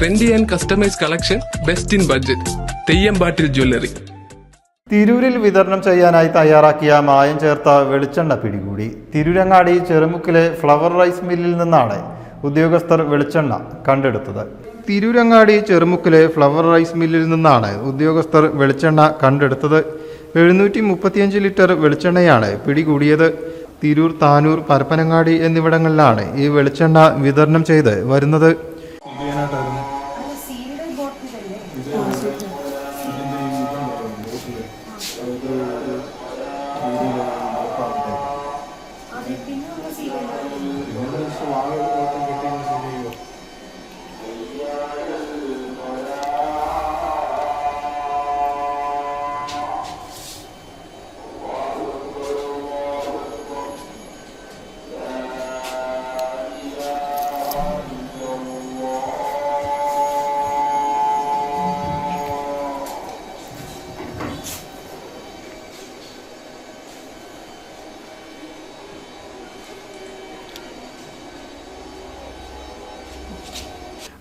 Trendy and customise collection best in budget Teyambatil jewellery തിരൂരിൽ വിതരണം ചെയ്യാനായി തയ്യാറാക്കിയ മായം ചേർത്ത വെളിച്ചെണ്ണ പിടികൂടി. തിരൂരങ്ങാടി ചെറുമുക്കിലെ ഫ്ലവർ റൈസ് മില്ലിൽ നിന്നാണ് ഉദ്യോഗസ്ഥർ വെളിച്ചെണ്ണ കണ്ടെടുത്തത്. തിരൂരങ്ങാടി ചെറുമുക്കിലെ ഫ്ലവർ റൈസ് മില്ലിൽ നിന്നാണ് ഉദ്യോഗസ്ഥർ വെളിച്ചെണ്ണ കണ്ടെടുത്തത്. എഴുന്നൂറ്റി മുപ്പത്തിയഞ്ച് ലിറ്റർ വെളിച്ചെണ്ണയാണ് പിടികൂടിയത്. തിരൂർ താനൂർ പരപ്പനങ്ങാടി എന്നിവിടങ്ങളിലാണ് ഈ വെളിച്ചെണ്ണ വിതരണം ചെയ്ത് വരുന്നത്. ഗവൺമെന്റ് സ്വാഗതം കിട്ടി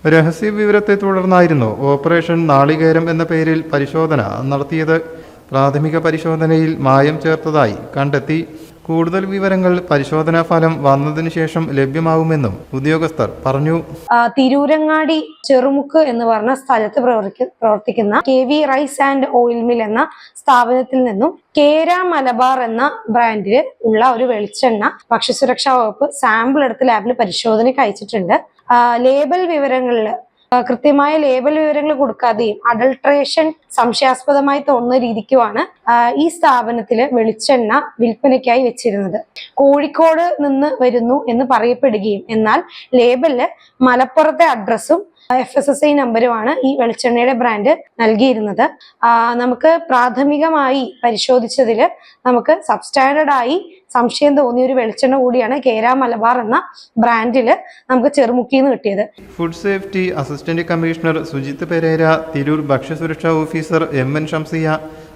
രഹസ്യ വിവരത്തെ തുടർന്നായിരുന്നു ഓപ്പറേഷൻ നാളികേരം എന്ന പേരിൽ പരിശോധന നടത്തിയത്. പ്രാഥമിക പരിശോധനയിൽ മായം ചേർത്തതായി കണ്ടെത്തി. കൂടുതൽ വിവരങ്ങൾ പരിശോധനാ ഫലം വന്നതിനു ശേഷം ലഭ്യമാവുമെന്നും ഉദ്യോഗസ്ഥർ പറഞ്ഞു. തിരൂരങ്ങാടി ചെറുമുക്ക് എന്ന് പറഞ്ഞ സ്ഥലത്ത് പ്രവർത്തിക്കുന്ന K V rice and oil mill എന്ന സ്ഥാപനത്തിൽ നിന്നും കേര മലബാർ എന്ന ബ്രാൻഡിൽ ഉള്ള ഒരു വെളിച്ചെണ്ണ ഭക്ഷ്യസുരക്ഷാ വകുപ്പ് സാമ്പിൾ എടുത്ത് ലാബിൽ പരിശോധനയ്ക്ക് അയച്ചിട്ടുണ്ട്. ലേബൽ വിവരങ്ങളിൽ കൃത്യമായ ലേബൽ വിവരങ്ങൾ കൊടുക്കാതെയും അഡൾട്രേഷൻ സംശയാസ്പദമായി തോന്നുന്ന രീതിക്കുമാണ് ഈ സ്ഥാപനത്തിൽ വെളിച്ചെണ്ണ വിൽപ്പനയ്ക്കായി വെച്ചിരുന്നത്. കോഴിക്കോട് നിന്ന് വരുന്നു എന്ന് പറയപ്പെടുകയും എന്നാൽ ലേബലിൽ മലപ്പുറത്തെ അഡ്രസ്സും എഫ് എസ് എസ് ഐ നമ്പരുമാണ് ഈ വെളിച്ചെണ്ണയുടെ ബ്രാൻഡ് നൽകിയിരുന്നത്. നമുക്ക് പ്രാഥമികമായി പരിശോധിച്ചതിൽ നമുക്ക് സബ്സ്റ്റാൻഡേർഡ് ആയി സംശയം തോന്നിയ ഒരു വെളിച്ചെണ്ണ കൂടിയാണ് കേര മലബാർ എന്ന ബ്രാൻഡിൽ നമുക്ക് ചെറുമുക്കിന്ന് കിട്ടിയത്. Food safety assistant commissioner Sujith Perera Tirur ഭക്ഷ്യസുരക്ഷാ officer M N Shamsiya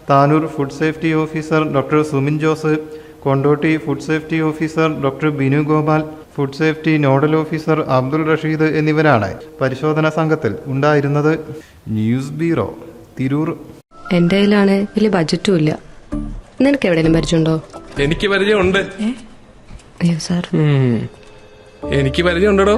Tanur food safety officer doctor Sumin Jose Kondotty food safety officer doctor Binu Gopal food safety nodal officer Abdul Rasheed എന്നിവരാണ് പരിശോധനാ സംഘത്തിൽ ഉണ്ടായിരുന്നത്. News bureau Tirur. എന്റെ കയ്യിലാണ് വലിയ ബജറ്റും ഇല്ല. നിനക്ക് എവിടെയെങ്കിലും പരിചയമുണ്ടോ? എനിക്ക് പരിചയമുണ്ട്. അയ്യോ സാർ. എനിക്ക് പരിചയമുണ്ടോ